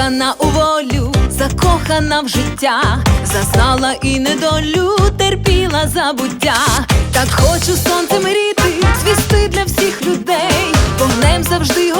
закохана у волю, закохана в життя, зазнала і недолю, терпіла забуття, так хочу сонцем ріти, звісти для всіх людей, вогнем завжди.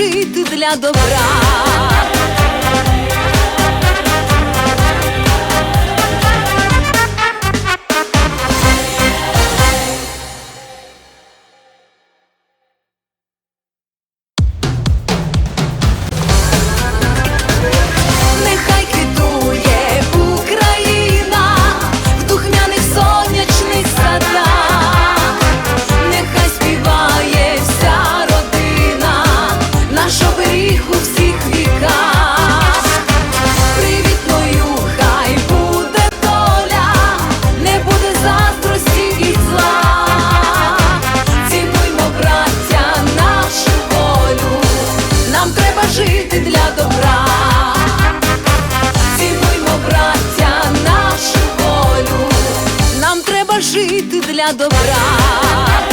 жити для добра. жити для добра. Цінуймо, браття, нашу волю. Нам треба жити для добра.